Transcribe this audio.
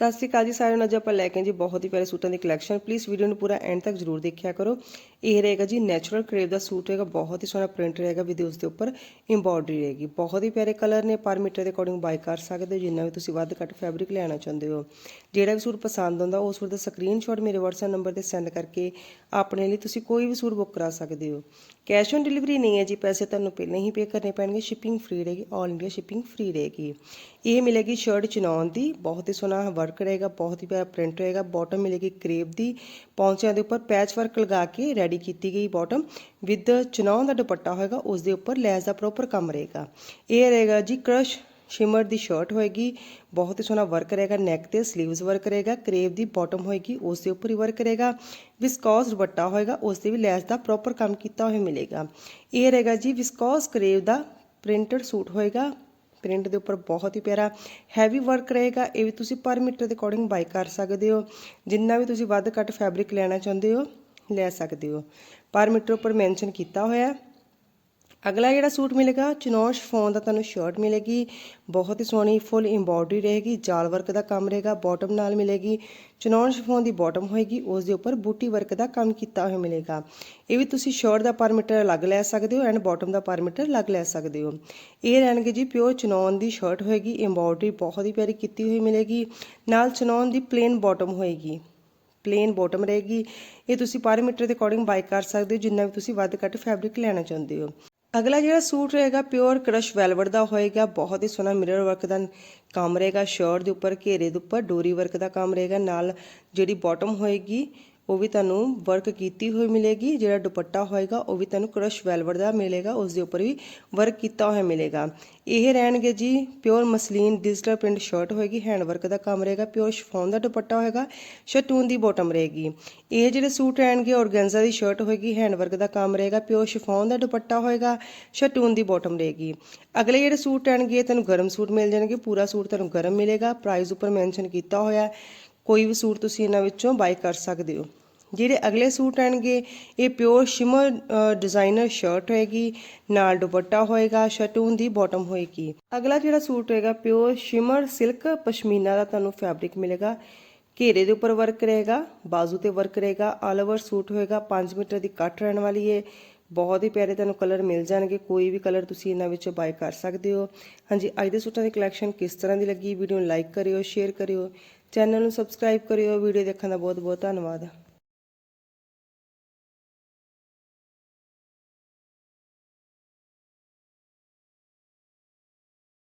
ਸਤਿ ਸ਼੍ਰੀ ਅਕਾਲ ਜੀ, ਸਾਰਿਆਂ ਨੂੰ ਅੱਜ ਆਪਾਂ ਲੈ ਕੇ ਜੀ ਬਹੁਤ ਹੀ ਪਿਆਰੇ ਸੂਟਾਂ ਦੀ ਕਲੈਕਸ਼ਨ ਪਲੀਜ਼ ਵੀਡੀਓ ਨੂੰ ਪੂਰਾ ਐਂਡ ਤੱਕ ਜਰੂਰ ਦੇਖਿਆ ਕਰੋ। ਇਹ ਰਹੇਗਾ ਜੀ ਨੈਚੁਰਲ ਕਰੇਵ ਦਾ ਸੂਟ ਹੈਗਾ ਬਹੁਤ ਹੀ ਸੋਹਣਾ ਪ੍ਰਿੰਟ ਰਹੇਗਾ ਵੀ ਉਸ ਦੇ ਉੱਪਰ ਐਮਬੋਡਰੀ ਰਹੇਗੀ। ਬਹੁਤ ਹੀ ਪਿਆਰੇ ਕਲਰ ਨੇ, ਪਰ ਮੀਟਰ ਦੇ ਅਕੋਰਡਿੰਗ ਬਾਈ ਕਰ ਸਕਦੇ ਹੋ, ਜਿੰਨਾ ਵੀ ਤੁਸੀਂ ਵੱਧ ਘੱਟ ਫੈਬਰਿਕ ਲੈਣਾ ਚਾਹੁੰਦੇ ਹੋ। ਜਿਹੜਾ ਵੀ ਸੂਟ ਪਸੰਦ ਆਉਂਦਾ ਉਸ ਸੂਟ ਦਾ ਸਕਰੀਨਸ਼ਾਟ ਮੇਰੇ WhatsApp ਨੰਬਰ ਤੇ ਸੈਂਡ ਕਰਕੇ ਆਪਣੇ ਲਈ ਤੁਸੀਂ ਕੋਈ ਵੀ ਸੂਟ ਬੁੱਕ ਕਰਾ ਸਕਦੇ ਹੋ। ਕੈਸ਼ ਔਨ ਡਿਲੀਵਰੀ ਨਹੀਂ ਹੈ ਜੀ, ਪੈਸੇ ਤੁਹਾਨੂੰ ਪਹਿਲਾਂ ਹੀ ਪੇ ਕਰਨੇ ਪੈਣਗੇ ਸ਼ਿਪਿੰਗ ਫ੍ਰੀ ਰਹੇਗੀ ਆਲ ਇੰਡੀਆ ਸ਼ਿਪਿੰਗ ਫ੍ਰੀ ਰਹੇਗੀ। ਇਹ ਮਿਲੇਗੀ ਸ਼ਰਟ ਚਨੌਨ ਦੀ, ਬਹੁਤ ਹੀ ਸੋਹਣਾ ਵਰਕ ਰਹੇਗਾ, ਬਹੁਤ ਹੀ ਪਿਆਰਾ ਪ੍ਰਿੰਟ ਰਹੇਗਾ ਬਾਟਮ ਮਿਲੇਗੀ ਕਰੇਪ ਦੀ, ਪੌਂਚਿਆਂ ਦੇ ਉੱਪਰ ਪੈਚ ਵਰਕ ਲਗਾ ਕੇ ਰੈਡੀ ਕੀਤੀ ਗਈ ਬਾਟਮ ਵਿਦ ਚਨੌਨ ਦਾ ਦੁਪੱਟਾ ਹੋਏਗਾ, ਉਸ ਦੇ ਉੱਪਰ ਲੈਸ ਦਾ ਪ੍ਰੋਪਰ ਕੰਮ ਰਹੇਗਾ। ਇਹ ਰਹੇਗਾ ਜੀ ਕ੍ਰਸ਼ ਸ਼ਿਮਰ ਦੀ ਸ਼ਰਟ ਹੋਏਗੀ, ਬਹੁਤ ਹੀ ਸੋਹਣਾ ਵਰਕ ਰਹੇਗਾ ਨੈਕ ਤੇ 슬ੀਵਸ ਵਰਕ ਰਹੇਗਾ ਕਰੇਵ ਦੀ ਬਾਟਮ ਹੋਏਗੀ, ਉਸ ਦੇ ਉੱਪਰ ਹੀ ਵਰਕ ਰਹੇਗਾ ਵਿਸਕੋਸ ਦੁਪੱਟਾ ਹੋਏਗਾ, ਉਸ ਤੇ ਵੀ ਲੈਸ ਦਾ ਪ੍ਰੋਪਰ ਕੰਮ ਕੀਤਾ ਹੋਇਆ ਮਿਲੇਗਾ। ਇਹ ਰਹੇਗਾ ਜੀ ਵਿਸਕੋਸ ਕਰੇਵ ਦਾ ਪ੍ਰਿੰਟਡ ਸੂਟ ਹੋਏਗਾ ਪ੍ਰਿੰਟ ਦੇ ਉੱਪਰ ਬਹੁਤ ਹੀ ਪਿਆਰਾ ਹੈਵੀ ਵਰਕ ਰਹੇਗਾ। ਇਹ ਵੀ ਤੁਸੀਂ ਪਰ ਮੀਟਰ ਦੇ ਅਕੋਰਡਿੰਗ ਬਾਈ ਕਰ ਸਕਦੇ ਹੋ। ਜਿੰਨਾ ਵੀ ਤੁਸੀਂ ਵੱਧ ਘੱਟ ਫੈਬਰਿਕ ਲੈਣਾ ਚਾਹੁੰਦੇ ਹੋ, ਲੈ ਸਕਦੇ ਹੋ। ਪਰ ਮੀਟਰ ਉੱਪਰ ਮੈਂਸ਼ਨ ਕੀਤਾ ਹੋਇਆ। ਅਗਲਾ ਜਿਹੜਾ ਸੂਟ ਮਿਲੇਗਾ ਚਨੌਨ ਸ਼ਫੋਨ ਦਾ ਤੁਹਾਨੂੰ ਸ਼ਰਟ ਮਿਲੇਗੀ, ਬਹੁਤ ਹੀ ਸੋਹਣੀ ਫੁੱਲ ਐਮਬੋਡਰੀ ਰਹੇਗੀ, ਜਾਲ ਵਰਕ ਦਾ ਕੰਮ ਰਹੇਗਾ ਬਾਟਮ ਨਾਲ ਮਿਲੇਗੀ ਚਨੌਨ ਸ਼ਫੋਨ ਦੀ ਬਾਟਮ ਹੋਏਗੀ, ਉਸ ਦੇ ਉੱਪਰ ਬੂਟੀ ਵਰਕ ਦਾ ਕੰਮ ਕੀਤਾ ਹੋਇਆ ਮਿਲੇਗਾ। ਇਹ ਵੀ ਤੁਸੀਂ ਸ਼ਰਟ ਦਾ ਪਰਮੀਟਰ ਅਲੱਗ ਲੈ ਸਕਦੇ ਹੋ ਐਂਡ ਬਾਟਮ ਦਾ ਪਰਮੀਟਰ ਅਲੱਗ ਲੈ ਸਕਦੇ ਹੋ। ਇਹ ਰਹਿਣਗੇ ਜੀ ਪਿਓਰ ਚਨੌਨ ਦੀ ਸ਼ਰਟ ਹੋਏਗੀ ਐਮਬੋਡਰੀ ਬਹੁਤ ਹੀ ਪਿਆਰੀ ਕੀਤੀ ਹੋਈ ਮਿਲੇਗੀ, ਨਾਲ ਚਨੌਨ ਦੀ ਪਲੇਨ ਬਾਟਮ ਹੋਏਗੀ। ਪਲੇਨ ਬਾਟਮ ਰਹੇਗੀ, ਇਹ ਤੁਸੀਂ ਪਰ ਮੀਟਰ ਦੇ ਅਕੋਰਡਿੰਗ ਬਾਈ ਕਰ ਸਕਦੇ ਹੋ, ਜਿੰਨਾ ਵੀ ਤੁਸੀਂ ਵੱਧ ਘੱਟ ਫੈਬਰਿਕ ਲੈਣਾ ਚਾਹੁੰਦੇ ਹੋ। ਅਗਲਾ ਜਿਹੜਾ ਸੂਟ ਰਹੇਗਾ ਪਿਓਰ ਕ੍ਰਸ਼ ਵੈਲਵਟ ਦਾ ਹੋਏਗਾ, ਬਹੁਤ ਹੀ ਸੋਹਣਾ ਮਿਰਰ ਵਰਕ ਦਾ ਕੰਮ ਰਹੇਗਾ ਸ਼ਰਟ ਦੇ ਉੱਪਰ ਘੇਰੇ ਦੇ ਉੱਪਰ, ਡੋਰੀ ਵਰਕ ਦਾ ਕੰਮ ਰਹੇਗਾ, ਨਾਲ ਜਿਹੜੀ ਬਾਟਮ ਹੋਏਗੀ ਉਹ ਵੀ ਤੁਹਾਨੂੰ ਵਰਕ ਕੀਤੀ ਹੋਈ ਮਿਲੇਗੀ, ਜਿਹੜਾ ਦੁਪੱਟਾ ਹੋਏਗਾ, ਉਹ ਵੀ ਤੁਹਾਨੂੰ ਕ੍ਰਸ਼ ਵੈਲਵਟ ਦਾ ਮਿਲੇਗਾ ਉਸ ਦੇ ਉੱਪਰ ਵੀ ਵਰਕ ਕੀਤਾ ਹੋਇਆ ਮਿਲੇਗਾ। ਇਹ ਰਹਿਣਗੇ ਜੀ pure muslin digital print shirt ਹੋਏਗੀ ਹੈਂਡ ਵਰਕ ਦਾ ਕੰਮ ਰਹੇਗਾ ਪਿਓਰ ਸ਼ਫੋਨ ਦਾ ਦੁਪੱਟਾ ਹੋਏਗਾ ਸ਼ਟੂਨ ਦੀ ਬਾਟਮ ਰਹੇਗੀ। ਇਹ ਜਿਹੜੇ ਸੂਟ ਰਹਿਣਗੇ ਔਰਗੈਂਜ਼ਾ ਦੀ ਸ਼ਰਟ ਹੋਏਗੀ ਹੈਂਡ ਵਰਕ ਦਾ ਕੰਮ ਰਹੇਗਾ ਪਿਓਰ ਸ਼ਫੋਨ ਦਾ ਦੁਪੱਟਾ ਹੋਏਗਾ ਸ਼ਟੂਨ ਦੀ ਬਾਟਮ ਰਹੇਗੀ। ਅਗਲੇ ਜਿਹੜੇ ਸੂਟ ਰਹਿਣਗੇ ਤੁਹਾਨੂੰ ਗਰਮ ਸੂਟ ਮਿਲ ਜਾਣਗੇ, ਪੂਰਾ ਸੂਟ ਤੁਹਾਨੂੰ ਗਰਮ ਮਿਲੇਗਾ ਪ੍ਰਾਈਸ ਉੱਪਰ ਮੈਂਸ਼ਨ ਕੀਤਾ ਹੋਇਆ ਕੋਈ ਵੀ ਸੂਟ ਤੁਸੀਂ ਇਹਨਾਂ ਵਿੱਚੋਂ ਬਾਈ ਕਰ ਸਕਦੇ ਹੋ। ਜਿਹੜੇ ਅਗਲੇ ਸੂਟ ਆਣਗੇ, ਇਹ ਪਿਓਰ ਸ਼ਿਮਰ ਡਿਜ਼ਾਈਨਰ ਸ਼ਰਟ ਹੋਏਗੀ, ਨਾਲ ਦੁਪੱਟਾ ਹੋਏਗਾ, ਸ਼ਟੂਨ ਦੀ ਬਾਟਮ ਹੋਏਗੀ। ਅਗਲਾ ਜਿਹੜਾ ਸੂਟ ਹੋਏਗਾ ਪਿਓਰ ਸ਼ਿਮਰ ਸਿਲਕ ਪਸ਼ਮੀਨਾ ਦਾ ਤੁਹਾਨੂੰ ਫੈਬਰਿਕ ਮਿਲੇਗਾ। ਘੇਰੇ ਦੇ ਉੱਪਰ ਵਰਕ ਰਹੇਗਾ, ਬਾਜ਼ੂ ਤੇ ਵਰਕ ਰਹੇਗਾ ਆਲ ਓਵਰ ਸੂਟ ਹੋਏਗਾ 5 ਮੀਟਰ ਦੀ ਕੱਟ ਰਹਿਣ ਵਾਲੀ ਹੈ ਬਹੁਤ ਹੀ ਪਿਆਰੇ ਤੁਹਾਨੂੰ ਕਲਰ ਮਿਲ ਜਾਣਗੇ, ਕੋਈ ਵੀ ਕਲਰ ਤੁਸੀਂ ਇਹਨਾਂ ਵਿੱਚੋਂ ਬਾਏ ਕਰ ਸਕਦੇ ਹੋ। ਹਾਂਜੀ, ਅੱਜ ਦੇ ਸੂਟਾਂ ਦੀ ਕਲੈਕਸ਼ਨ ਕਿਸ ਤਰ੍ਹਾਂ ਦੀ ਲੱਗੀ? ਵੀਡੀਓ ਨੂੰ ਲਾਈਕ ਕਰਿਓ ਸ਼ੇਅਰ ਕਰਿਓ। ਚੈਨਲ ਨੂੰ ਸਬਸਕ੍ਰਾਈਬ ਕਰਿਓ। ਵੀਡੀਓ ਦੇਖਣ ਦਾ ਬਹੁਤ ਬਹੁਤ ਧੰਨਵਾਦ।